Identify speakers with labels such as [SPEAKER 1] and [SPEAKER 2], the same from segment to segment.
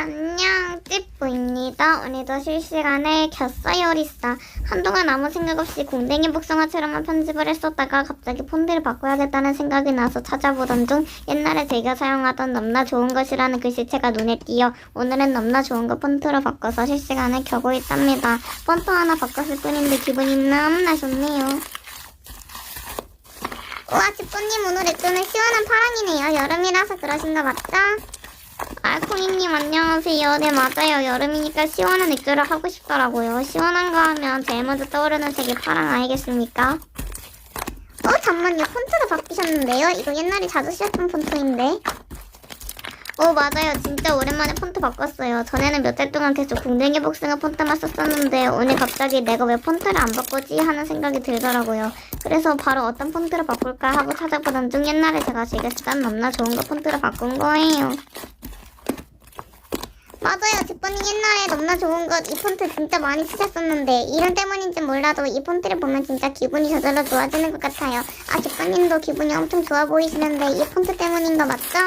[SPEAKER 1] 안녕, 찌뿌입니다. 오늘도 실시간에 켰어요, 리사. 한동안 아무 생각 없이 공댕이 복숭아처럼만 편집을 했었다가 갑자기 폰트를 바꿔야겠다는 생각이 나서 찾아보던 중 옛날에 제가 사용하던 넘나 좋은 것이라는 글씨체가 눈에 띄어 오늘은 넘나 좋은 것 폰트로 바꿔서 실시간에 켜고 있답니다. 폰트 하나 바꿨을 뿐인데 기분이 너무나 좋네요. 우와, 찌뿌님 오늘 입고는 시원한 파랑이네요. 여름이라서 그러신가 맞죠? 알콩이님 안녕하세요. 네 맞아요. 여름이니까 시원한 액조를 하고 싶더라고요. 시원한 거 하면 제일 먼저 떠오르는 색이 파랑 아니겠습니까? 어 잠만요. 폰트가 바뀌셨는데요. 이거 옛날에 자주 쓰셨던 폰트인데. 어 맞아요. 진짜 오랜만에 폰트 바꿨어요. 전에는 몇 달 동안 계속 궁뎅이 복숭아 폰트만 썼었는데 오늘 갑자기 내가 왜 폰트를 안 바꾸지 하는 생각이 들더라고요. 그래서 바로 어떤 폰트로 바꿀까 하고 찾아보던 중 옛날에 제가 즐겨 쓰던 너무나 좋은 거 폰트로 바꾼 거예요. 맞아요. 직번님 옛날에 너무나 좋은 것 이 폰트 진짜 많이 쓰셨었는데 이름 때문인지 몰라도 이 폰트를 보면 진짜 기분이 저절로 좋아지는 것 같아요. 아 직번님도 기분이 엄청 좋아 보이시는데 이 폰트 때문인 거 맞죠?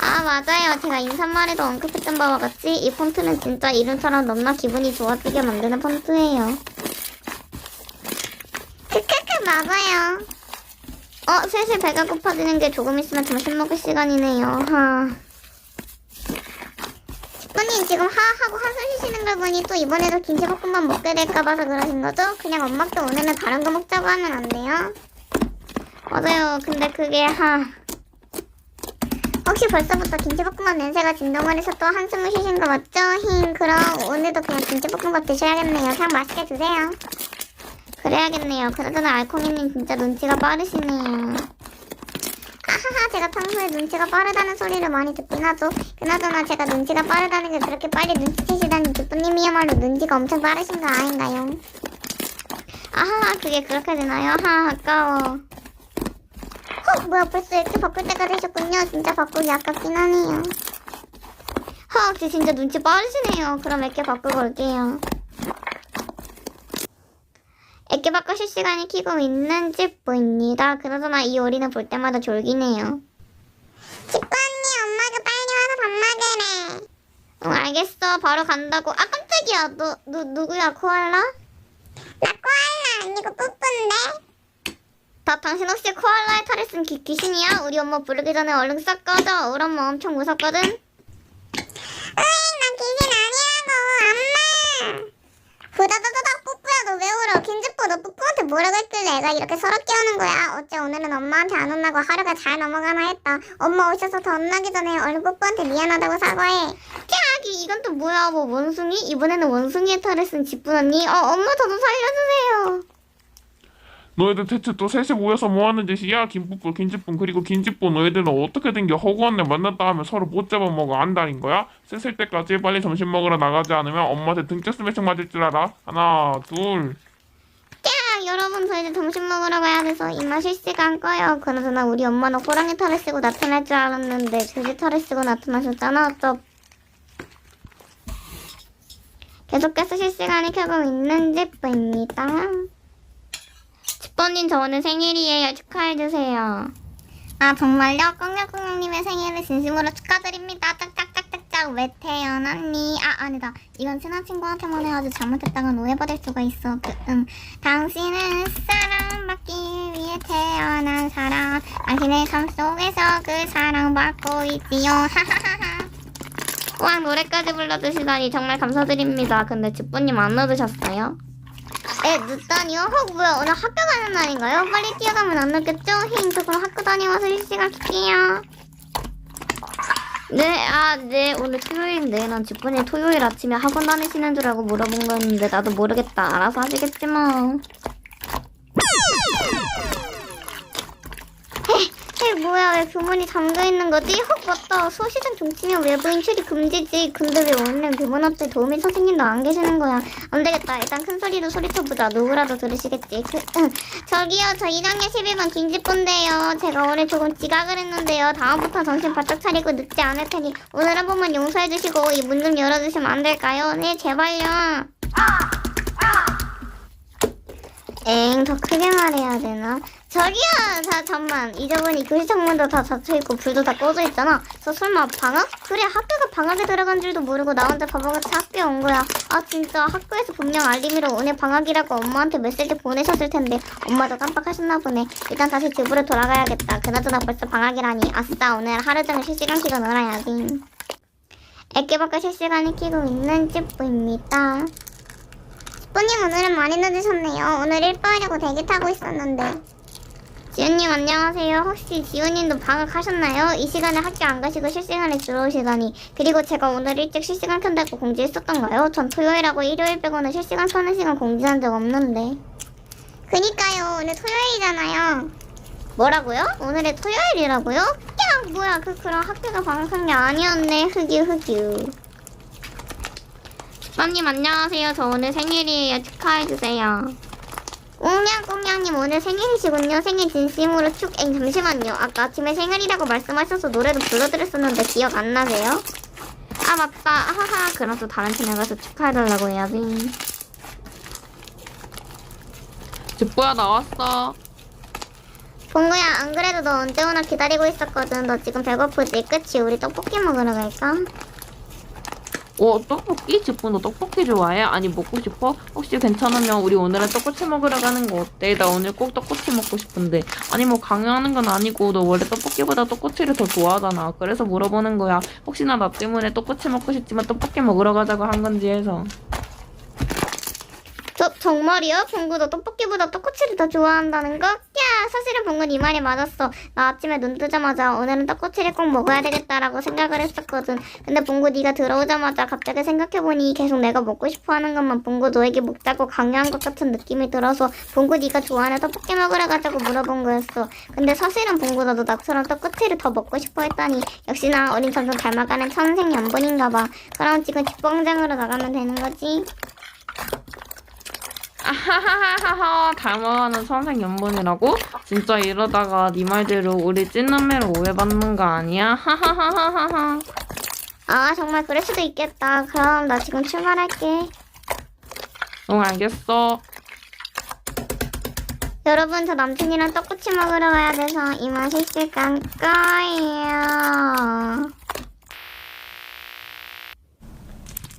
[SPEAKER 1] 아 맞아요. 제가 인사말에도 언급했던 바와 같이 이 폰트는 진짜 이름처럼 너무나 기분이 좋아지게 만드는 폰트예요. 크크크 맞아요. 어 슬슬 배가 고파지는 게 조금 있으면 점심 먹을 시간이네요. 하. 언니 지금 하하고 한숨 쉬시는 걸 보니 또 이번에도 김치볶음밥 먹게 될까 봐서 그러신 거죠? 그냥 엄마께 오늘은 다른 거 먹자고 하면 안 돼요? 맞아요. 근데 그게 하 혹시 벌써부터 김치볶음밥 냄새가 진동을 해서 또 한숨을 쉬신 거 맞죠? 힝 그럼 오늘도 그냥 김치볶음밥 드셔야겠네요. 그냥 맛있게 드세요. 그래야겠네요. 그러잖아 알콩이님 진짜 눈치가 빠르시네요. 아하하 제가 평소에 눈치가 빠르다는 소리를 많이 듣긴 하죠. 그나저나 제가 눈치가 빠르다는 게 그렇게 빨리 눈치채시다니 기쁘님이야말로 눈치가 엄청 빠르신 거 아닌가요? 아하하 그게 그렇게 되나요? 하 아까워. 헉 뭐야 벌써 이렇게 바꿀 때가 되셨군요. 진짜 바꾸기 아깝긴 하네요. 헉 혹시 진짜 눈치 빠르시네요. 그럼 이렇게 바꾸고 올게요 애기 바꿔 실시간이 키고 있는지 보입니다. 그나저나 이 오리는 볼 때마다 졸기네요. 집구 언니 엄마가 빨리 와서 밥 먹으래. 응 알겠어 바로 간다고. 아 깜짝이야 너, 너 누구야 코알라? 나 코알라 아니고 뿌뿌인데. 다 당신 혹시 코알라의 탈을 쓴 귀, 귀신이야? 우리 엄마 부르기 전에 얼른 싹 꺼져. 우리 엄마 엄청 무섭거든. 으이 나 귀신 아니라고 엄마. 부다다다닥 뿌뿌야 김지뿌 너 뿌뿌한테 뭐라고 했길래 애가 이렇게 서럽게 하는 거야 어째 오늘은 엄마한테 안 혼나고 하루가 잘 넘어가나 했다 엄마 오셔서 더 혼나기 전에 얼른 뿌뿌한테 미안하다고 사과해 캬기 이건 또 뭐야 뭐 원숭이? 이번에는 원숭이의 탈을 쓴 지뿌 언니 어 엄마 저도 살려주세요
[SPEAKER 2] 너희들 대체 또 셋이 모여서 뭐하는 짓이야? 김뿌뿌, 김치뿌 그리고 김치뿌 너희들은 어떻게 된 게 허구한 애 만났다 하면 서로 못 잡아먹어 안다는 거야? 셋을 때까지 빨리 점심 먹으러 나가지 않으면 엄마한테 등짝 스매싱 맞을 줄 알아? 하나
[SPEAKER 1] 둘캬 여러분 저 이제 점심 먹으러 가야 돼서 이마 실시간 꺼요 그나저나 우리 엄마는 호랑이 탈을 쓰고 나타날 줄 알았는데 돼지 탈을 쓰고 나타나셨잖아 또 계속해서 실시간이 켜고 있는 집부입니다. 집번님 저 오늘 생일이에요. 축하해주세요. 아 정말요? 꽁냥꽁냥님의 생일을 진심으로 축하드립니다. 짝짝 짝짝짝 왜 태어났니? 아 아니다. 이건 친한 친구한테만 해가지고 잘못했다간 오해받을 수가 있어. 그, 음. 당신은 사랑받기 위해 태어난 사람. 당신의 삶 속에서 그 사랑받고 있지요. 하하하하. 와 노래까지 불러주시다니 정말 감사드립니다. 근데 집부님 안 넣어주셨어요? 에 늦다니요? 헉 뭐야 오늘 학교 가는 날인가요? 빨리 뛰어가면 안 늦겠죠? 힝 저 그럼 학교 다녀와서 실시간 킬게요. 네, 아, 네, 오늘 토요일인데, 난 집분이 토요일 아침에 학원 다니시는 줄 알고 물어본 거였는데, 나도 모르겠다. 알아서 하시겠지 뭐. 뭐야, 왜 교문이 잠겨있는 거지? 헉, 맞다. 수시장 종치면 외부인 출입 금지지. 근데 왜 오늘 교문 앞에 도우미 선생님도 안 계시는 거야? 안 되겠다. 일단 큰 소리로 소리쳐보자. 누구라도 들으시겠지. 그, 응. 저기요, 저 1학년 11반 김지뽀인데요. 제가 오늘 조금 지각을 했는데요. 다음부터 정신 바짝 차리고 늦지 않을 테니 오늘 한 번만 용서해주시고 이 문 좀 열어주시면 안 될까요? 네, 제발요. 엥, 더 크게 말해야 되나? 저기요, 자, 잠만. 잊어보니 교실 창문도 다 닫혀있고 불도 다 꺼져 있잖아. 저 설마 방학? 그래, 학교가 방학에 들어간 줄도 모르고 나 혼자 바보같이 학교에 온 거야. 아, 진짜 학교에서 분명 알림으로 오늘 방학이라고 엄마한테 메시지 보내셨을 텐데 엄마도 깜빡하셨나 보네. 일단 다시 집으로 돌아가야겠다. 그나저나 벌써 방학이라니. 아싸, 오늘 하루 종일 실시간 키고 놀아야지. 애기밖에 실시간을 키고 있는 찌뿌입니다. 찌뿌님 오늘은 많이 늦으셨네요. 오늘 일과하려고 대기 타고 있었는데. 지훈님 안녕하세요. 혹시 지훈님도 방학 하셨나요? 이 시간에 학교 안 가시고 실시간에 들어오시다니. 그리고 제가 오늘 일찍 실시간 켠다고 공지했었던가요? 전 토요일하고 일요일 빼고는 실시간 켜는 시간 공지한 적 없는데. 그니까요. 오늘 토요일이잖아요. 뭐라고요? 오늘이 토요일이라고요? 야 뭐야 그 그럼 학교가 방학한 게 아니었네. 흑유 흑유. 맘님 안녕하세요. 저 오늘 생일이에요. 축하해주세요. 꽁냥꽁냥님 오늘 생일이시군요. 생일 진심으로 축. 엥 잠시만요. 아까 아침에 생일이라고 말씀하셔서 노래도 불러드렸었는데 기억 안 나세요? 아 맞다. 하하. 그럼 또 다른 팀에 가서 축하해달라고 해야지.
[SPEAKER 3] 집보야 나왔어.
[SPEAKER 1] 봉구야 안 그래도 너 언제 오나 기다리고 있었거든. 너 지금 배고프지? 그치? 우리 떡볶이 먹으러 갈까?
[SPEAKER 3] 어 떡볶이? 너 떡볶이 좋아해? 아니 먹고 싶어? 혹시 괜찮으면 우리 오늘은 떡꼬치 먹으러 가는 거 어때? 나 오늘 꼭 떡꼬치 먹고 싶은데. 아니 뭐 강요하는 건 아니고 너 원래 떡볶이보다 떡꼬치를 더 좋아하잖아. 그래서 물어보는 거야. 혹시나 나 때문에 떡꼬치 먹고 싶지만 떡볶이 먹으러 가자고 한 건지 해서.
[SPEAKER 1] 저, 정말이야? 봉구 너 떡볶이보다 떡꼬치를 더 좋아한다는 거? 야 사실은 봉구 네 말이 맞았어. 나 아침에 눈 뜨자마자 오늘은 떡꼬치를 꼭 먹어야 되겠다라고 생각을 했었거든. 근데 봉구 네가 들어오자마자 갑자기 생각해보니 계속 내가 먹고 싶어하는 것만 봉구 너에게 먹자고 강요한 것 같은 느낌이 들어서 봉구 네가 좋아하는 떡볶이 먹으러 가자고 물어본 거였어. 근데 사실은 봉구 너도 나처럼 떡꼬치를 더 먹고 싶어 했다니 역시나 어린 점점 닮아가는 천생연분인가 봐. 그럼 지금 직광장으로 나가면 되는 거지?
[SPEAKER 3] 아하하하하 닮아가는 선생 연분이라고? 진짜 이러다가 네 말대로 우리 찐남매로 오해받는 거 아니야? 하하하하하
[SPEAKER 1] 아 정말 그럴 수도 있겠다. 그럼 나 지금 출발할게.
[SPEAKER 3] 응 알겠어
[SPEAKER 1] 여러분 저 남친이랑 떡꼬치 먹으러 가야 돼서 이만 실시간 거예요.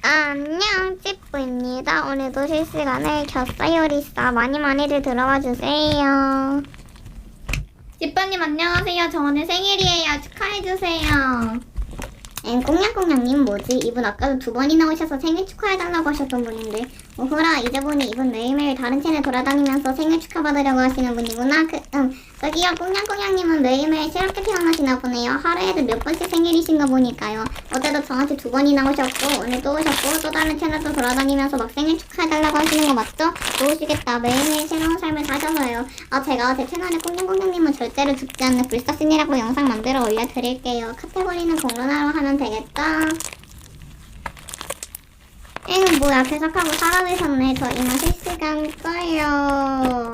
[SPEAKER 1] 안녕 찌뿌입니다. 오늘도 실시간을 켰어요 리사. 많이 많이들 들어와 주세요. 찌뿌님 안녕하세요. 저 오늘 생일이에요. 축하해주세요. 엥 꽁냥꽁냥님 뭐지? 이분 아까도 두 번이나 오셔서 생일 축하해달라고 하셨던 분인데 오호라 이제 보니 이분 매일매일 다른 채널 돌아다니면서 생일 축하받으려고 하시는 분이구나. 그, 음, 저기요 꽁냥꽁냥님은 매일매일 새롭게 태어나시나 보네요. 하루에도 몇 번씩 생일이신 거 보니까요. 어제도 저한테 두 번이나 오셨고 오늘 또 오셨고 또 다른 채널도 돌아다니면서 막 생일 축하해달라고 하시는 거 맞죠? 좋으시겠다. 매일매일 새로운 삶을 사셔서요. 아 제가 제 채널에 꽁냥꽁냥님은 절대로 죽지 않는 불사신이라고 영상 만들어 올려드릴게요. 카테고리는 공론화로 하면 되겠다 엥 뭐야. 계속하고 사라지셨네. 저 이만 실시간 꺼요